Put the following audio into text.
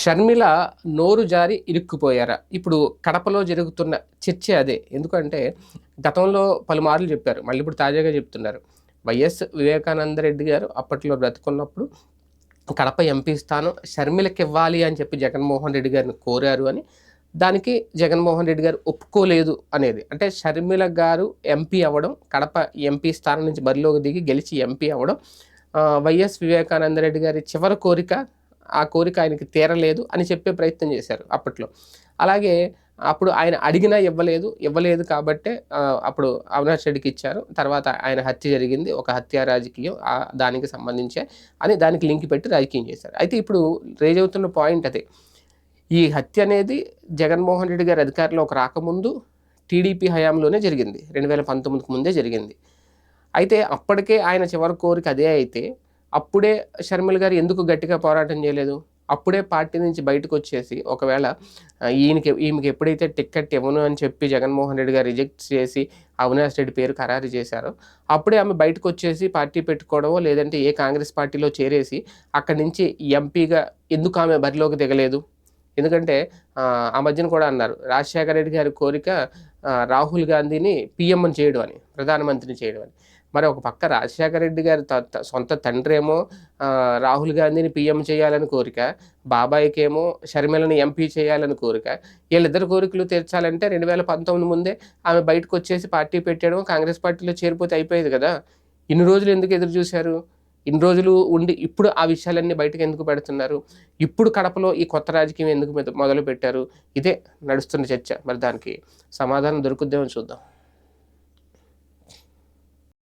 షర్మిల నోరు జారి ఇరుక్కుపోయారా. ఇప్పుడు కడపలో జరుగుతున్న చర్చ అదే. ఎందుకంటే గతంలో పలుమార్లు చెప్పారు. మళ్ళీ ఇప్పుడు తాజాగా చెప్తున్నారు. వైఎస్ వివేకానంద రెడ్డి గారు అప్పట్లో బ్రతుకున్నప్పుడు కడప ఎంపీ స్థానం షర్మిలకి ఇవ్వాలి అని చెప్పి జగన్మోహన్ రెడ్డి గారిని కోరారు అని. దానికి జగన్మోహన్ రెడ్డి గారు ఒప్పుకోలేదు అనేది. అంటే షర్మిల గారు ఎంపీ అవ్వడం కడప ఎంపీ స్థానం నుంచి బరిలోకి దిగి గెలిచి ఎంపీ అవ్వడం వైఎస్ వివేకానంద రెడ్డి గారి చివరి కోరిక ఆ కోరిక ఆయనకి తీరలేదు అని చెప్పే ప్రయత్నం చేశారు అప్పట్లో. అలాగే అప్పుడు ఆయన అడిగినా ఇవ్వలేదు ఇవ్వలేదు కాబట్టే అప్పుడు అవినాష్ రెడ్డికి ఇచ్చారు. తర్వాత ఆయన హత్య జరిగింది ఒక హత్య రాజకీయం దానికి సంబంధించే అని దానికి లింక్ పెట్టి రాజకీయం చేశారు. అయితే ఇప్పుడు రేజ్ అవుతున్న పాయింట్ అదే. ఈ హత్య అనేది జగన్మోహన్ రెడ్డి గారి అధికారంలోకి రాకముందు టీడీపీ హయాంలోనే జరిగింది. రెండు వేల పంతొమ్మిదికి ముందే జరిగింది. అయితే అప్పటికే ఆయన చివరి కోరిక అదే అయితే అప్పుడే షర్మిల గారు ఎందుకు గట్టిగా పోరాటం చేయలేదు? అప్పుడే పార్టీ నుంచి బయటకు వచ్చేసి ఒకవేళ ఈయనకి ఈమెకి ఎప్పుడైతే టికెట్ ఇవ్వను అని చెప్పి జగన్మోహన్ రెడ్డి గారు రిజెక్ట్ చేసి అవినాష్ రెడ్డి పేరు ఖరారు చేశారో అప్పుడే ఆమె బయటకు వచ్చేసి పార్టీ పెట్టుకోవడమో లేదంటే ఏ కాంగ్రెస్ పార్టీలో చేరేసి అక్కడి నుంచి ఎంపీగా ఎందుకు ఆమె బరిలోకి దిగలేదు? ఎందుకంటే ఆ, మధ్యన కూడా అన్నారు రాజశేఖర రెడ్డి గారి కోరిక రాహుల్ గాంధీని పిఎం చేయడం అని ప్రధానమంత్రిని చేయడం అని. మరి ఒక పక్క రాజశేఖర రెడ్డి గారి త- త- సొంత తండ్రి ఏమో రాహుల్ గాంధీని పిఎం చేయాలని కోరిక బాబాయికేమో షర్మిలని ఎంపీ చేయాలని కోరిక వీళ్ళిద్దరు కోరికలు తీర్చాలంటే రెండు వేల పంతొమ్మిది ముందే ఆమె బయటకు వచ్చేసి పార్టీ పెట్టడం కాంగ్రెస్ పార్టీలో చేరిపోతే అయిపోయేది కదా. ఇన్ని రోజులు ఎందుకు ఎదురు చూశారు? ఇన్ని రోజులు ఉండి ఇప్పుడు ఆ విషయాలన్నీ బయటకు ఎందుకు పెడుతున్నారు? ఇప్పుడు కడపలో ఈ కొత్త రాజకీయం ఎందుకు మొదలు పెట్టారు ఇదే నడుస్తున్న చర్చ. మరి దానికి సమాధానం దొరుకుద్దేమో చూద్దాం.